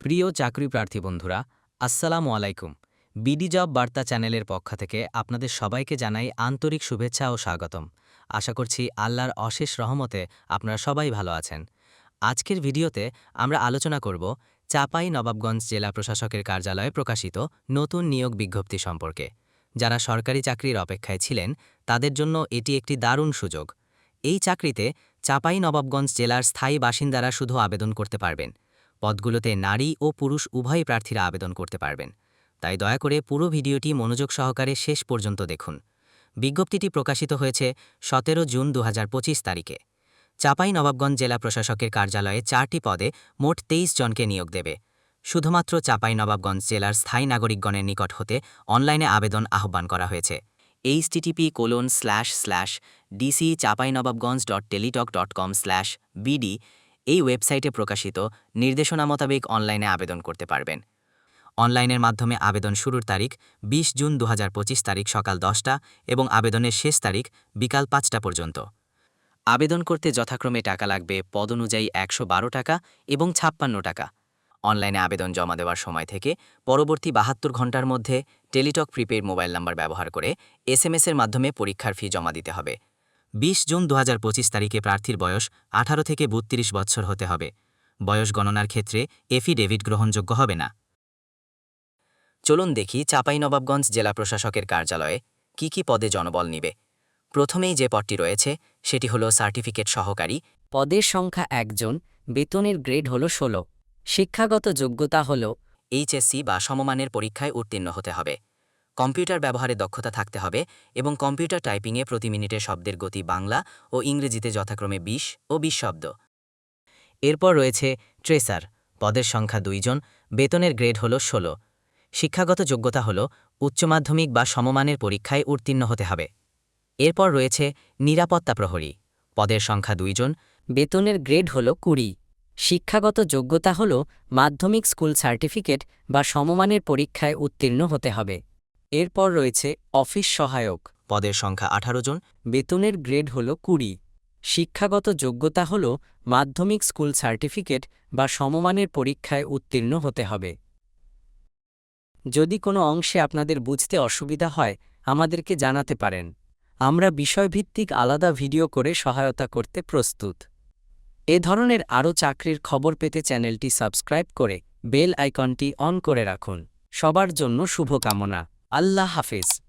প্রিয় চাকরি প্রার্থী বন্ধুরা, আসসালামু আলাইকুম। বিডি জব বার্তা চ্যানেলের পক্ষ থেকে আপনাদের সবাইকে জানাই আন্তরিক শুভেচ্ছা ও স্বাগতম। আশা করছি আল্লাহর অশেষ রহমতে আপনারা সবাই ভালো আছেন। আজকের ভিডিওতে আমরা আলোচনা করব চাপাই নবাবগঞ্জ জেলা প্রশাসকের কার্যালয়ে প্রকাশিত নতুন নিয়োগ বিজ্ঞপ্তি সম্পর্কে। যারা সরকারি চাকরির অপেক্ষায় ছিলেন, তাদের জন্য এটি একটি দারুণ সুযোগ। এই চাকরিতে চাপাই নবাবগঞ্জ জেলার স্থায়ী বাসিন্দারা শুধু আবেদন করতে পারবেন পদগুলোতে নারী ও পুরুষ উভয় প্রার্থীরা আবেদন করতে পারবেন। তাই দয়া করে পুরো ভিডিওটি মনোযোগ সহকারে শেষ পর্যন্ত দেখুন। বিজ্ঞপ্তিটি প্রকাশিত হয়েছে সতেরো জুন দু হাজার পঁচিশ তারিখে। চাপাই নবাবগঞ্জ জেলা প্রশাসকের কার্যালয়ে চারটি পদে মোট তেইশ জনকে নিয়োগ দেবে। শুধুমাত্র চাপাই নবাবগঞ্জ জেলার স্থায়ী নাগরিকগণের নিকট হতে অনলাইনে আবেদন আহ্বান করা হয়েছে। HTTP colon slash slash DC Chapainawabganj dot Teletalk dot com slash BD এই ওয়েবসাইটে প্রকাশিত নির্দেশনা মোতাবেক অনলাইনে আবেদন করতে পারবেন। অনলাইনের মাধ্যমে আবেদন শুরুর তারিখ ২০ জুন দু হাজার পঁচিশ তারিখ সকাল দশটা এবং আবেদনের শেষ তারিখ বিকাল পাঁচটা পর্যন্ত। আবেদন করতে যথাক্রমে টাকা লাগবে পদ অনুযায়ী একশো বারো টাকা এবং ছাপ্পান্ন টাকা। অনলাইনে আবেদন জমা দেওয়ার সময় থেকে পরবর্তী বাহাত্তর ঘণ্টার মধ্যে টেলিটক প্রিপেড মোবাইল নাম্বার ব্যবহার করে এসএমএসের মাধ্যমে পরীক্ষার ফি জমা দিতে হবে। বিশ জুন দু হাজার পঁচিশ তারিখে প্রার্থীর বয়স আঠারো থেকে বত্রিশ বছর হতে হবে। বয়স গণনার ক্ষেত্রে এফিডেভিট গ্রহণযোগ্য হবে না। চলুন দেখি চাঁপাইনবাবগঞ্জ জেলা প্রশাসকের কার্যালয়ে কি কি পদে জনবল নিবে। প্রথমেই যে পদটি রয়েছে সেটি হল সার্টিফিকেট সহকারী। পদের সংখ্যা একজন বেতনের গ্রেড হল ষোলো। শিক্ষাগত যোগ্যতা হল এইচএসসি বা সমমানের পরীক্ষায় উত্তীর্ণ হতে হবে। কম্পিউটার ব্যবহারে দক্ষতা থাকতে হবে এবং কম্পিউটার টাইপিংয়ে প্রতি মিনিটে শব্দের গতি বাংলা ও ইংরেজিতে যথাক্রমে ২০ ও ২০ শব্দ। এরপর রয়েছে ট্রেসার, পদের সংখ্যা দুইজন বেতনের গ্রেড হল ১৬ শিক্ষাগত যোগ্যতা হল উচ্চ মাধ্যমিক বা সমমানের পরীক্ষায় উত্তীর্ণ হতে হবে। এরপর রয়েছে নিরাপত্তা প্রহরী, পদের সংখ্যা দুইজন বেতনের গ্রেড হল কুড়ি। শিক্ষাগত যোগ্যতা হল মাধ্যমিক স্কুল সার্টিফিকেট বা সমমানের পরীক্ষায় উত্তীর্ণ হতে হবে। এরপর রয়েছে অফিস সহায়ক। পদের সংখ্যা আঠারো জন, বেতনের গ্রেড হল কুড়ি। শিক্ষাগত যোগ্যতা হল মাধ্যমিক স্কুল সার্টিফিকেট বা সমমানের পরীক্ষায় উত্তীর্ণ হতে হবে। যদি কোনো অংশে আপনাদের বুঝতে অসুবিধা হয়, আমাদেরকে জানাতে পারেন। আমরা বিষয়ভিত্তিক আলাদা ভিডিও করে সহায়তা করতে প্রস্তুত। এ ধরনের আরও চাকরির খবর পেতে চ্যানেলটি সাবস্ক্রাইব করে বেল আইকনটি অন করে রাখুন। সবার জন্য শুভকামনা। আল্লাহ হাফেজ।